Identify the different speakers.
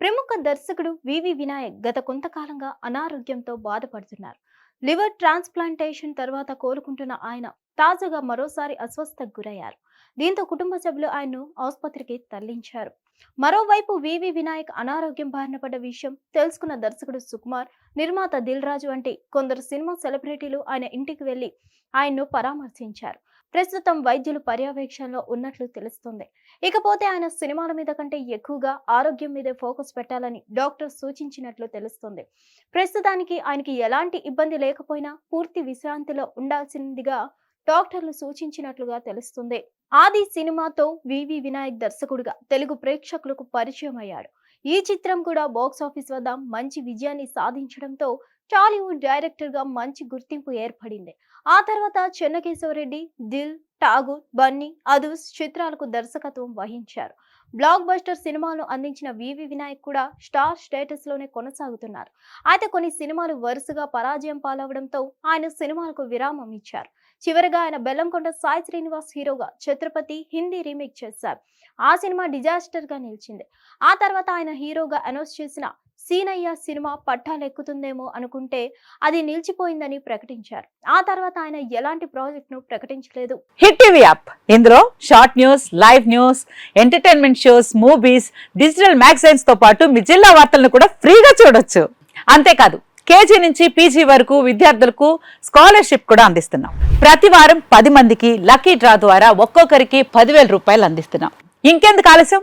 Speaker 1: ప్రముఖ దర్శకుడు వివి వినాయక్ గత కొంతకాలంగా అనారోగ్యంతో బాధపడుతున్నారు. లివర్ ట్రాన్స్ప్లాంటేషన్ తర్వాత కోలుకుంటున్న ఆయన తాజాగా మరోసారి అస్వస్థకు గురయ్యారు. దీంతో కుటుంబ సభ్యులు ఆయన్ను ఆసుపత్రికి తరలించారు. మరోవైపు వివి వినాయక్ అనారోగ్యం బారిన పడ్డ విషయం తెలుసుకున్న దర్శకుడు సుకుమార్ నిర్మాత దిల్ రాజు వంటి కొందరు సినిమా సెలబ్రిటీలు ఆయన ఇంటికి వెళ్ళి ఆయన్ను పరామర్శించారు. ప్రస్తుతం వైద్యులు పర్యవేక్షణలో ఉన్నట్లు తెలుస్తుంది. ఇకపోతే ఆయన సినిమాల మీద కంటే ఎక్కువగా ఆరోగ్యం మీదే ఫోకస్ పెట్టాలని డాక్టర్ సూచించినట్లు తెలుస్తుంది. ప్రస్తుతానికి ఆయనకి ఎలాంటి ఇబ్బంది లేకపోయినా పూర్తి విశ్రాంతిలో ఉండాల్సిందిగా డాక్టర్లు సూచించినట్లుగా తెలుస్తుంది. ఆది సినిమాతో వివి వినాయక్ దర్శకుడిగా తెలుగు ప్రేక్షకులకు పరిచయం అయ్యాడు ఈ చిత్రం కూడా బాక్స్ ఆఫీస్ వద్ద మంచి విజయాన్ని సాధించడంతో టాలీవుడ్ డైరెక్టర్గా మంచి గుర్తింపు ఏర్పడింది. ఆ తర్వాత చెన్నకేశవరెడ్డి దిల్ ఠాగూర్ బన్నీ అదూస్ చిత్రాలకు దర్శకత్వం వహించారు. బ్లాక్ బస్టర్ సినిమాను అందించిన వివి వినాయక్ కూడా స్టార్ స్టేటస్లోనే కొనసాగుతున్నారు. అయితే కొన్ని సినిమాలు వరుసగా పరాజయం పాలవడంతో ఆయన సినిమాలకు విరామం ఇచ్చారు. చివరగా ఆయన బెల్లంకొండ సాయి శ్రీనివాస్ హీరోగా ఛత్రపతి హిందీ రీమేక్ చేశారు. ఆ సినిమా డిజాస్టర్గా నిలిచింది. ఆ తర్వాత ఆయన హీరోగా అనౌన్స్ చేసిన సీనయ్య సినిమా పట్టాలెక్కుతుందేమో అనుకుంటే అది నిలిచిపోయిందని ప్రకటించారు. ఆ తర్వాత ఆయన ఎలాంటి ప్రాజెక్ట్ను ప్రకటించలేదు.
Speaker 2: Hit TV app. ఇందులో short news live news entertainment shows movies digital మ్యాగజైన్స్తో పాటు మీ జిల్లా వార్తలను కూడా ఫ్రీగా చూడొచ్చు. అంతేకాదు కేజీ నుంచి పీజీ వరకు విద్యార్థులకు స్కాలర్షిప్ కూడా అందిస్తున్నాం. ప్రతి వారం పది మందికి లక్కీ డ్రా ద్వారా ఒక్కొక్కరికి పదివేల రూపాయలు అందిస్తున్నాం. ఇంకెందుకు ఆలస్యం?